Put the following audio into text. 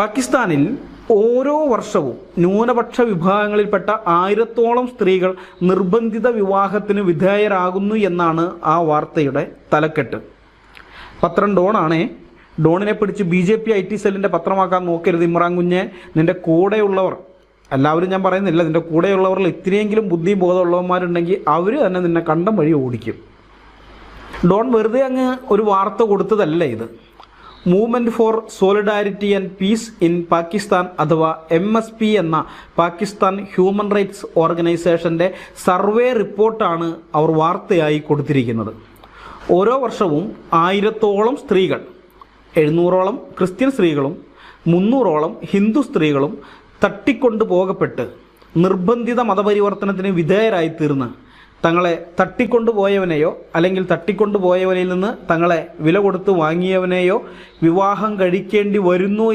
പാകിസ്ഥാനിൽ ഓരോ വർഷവും ന്യൂനപക്ഷ വിഭാഗങ്ങളിൽപ്പെട്ട ആയിരത്തോളം സ്ത്രീകൾ നിർബന്ധിത വിവാഹത്തിന് വിധേയരാകുന്നു എന്നാണ് ആ വാർത്തയുടെ തലക്കെട്ട്. പത്രം ഡോണാണേ ഡോണിനെ പിടിച്ച് B J P I T സെല്ലിന്റെ പത്രമാക്കാൻ നോക്കരുത് ഇമ്രാൻ കുഞ്ഞെ. നിന്റെ കൂടെയുള്ളവർ എല്ലാവരും ഞാൻ പറയുന്നില്ല നിന്റെ കൂടെയുള്ളവരിൽ ഇത്രയെങ്കിലും ബുദ്ധി ബോധമുള്ളവന്മാരുണ്ടെങ്കിൽ അവർ തന്നെ നിന്നെ കണ്ടം വഴി ഓടിക്കും. ഡോൺ വെറുതെ അങ്ങ് ഒരു വാർത്ത കൊടുത്തതല്ല ഇത്. Movement for solidarity and peace in Pakistan അഥവാ എം എസ് പി എന്ന പാകിസ്ഥാൻ ഹ്യൂമൻ റൈറ്റ്സ് ഓർഗനൈസേഷന്റെ സർവേ റിപ്പോർട്ടാണ് അവർ വാർത്തയായി കൊടുത്തിരിക്കുന്നത്. ഓരോ വർഷവും ആയിരത്തോളം സ്ത്രീകൾ എഴുന്നൂറോളം ക്രിസ്ത്യൻ സ്ത്രീകളും മുന്നൂറോളം ഹിന്ദു സ്ത്രീകളും തട്ടിക്കൊണ്ടു പോകപ്പെട്ട് നിർബന്ധിത മതപരിവർത്തനത്തിന് വിധേയരായി തീർന്ന് തങ്ങളെ തട്ടിക്കൊണ്ടുപോയവനെയോ അല്ലെങ്കിൽ തട്ടിക്കൊണ്ടുപോയവനിൽ നിന്ന് തങ്ങളെ വില കൊടുത്ത് വാങ്ങിയവനെയോ വിവാഹം കഴിക്കേണ്ടി വരുന്നു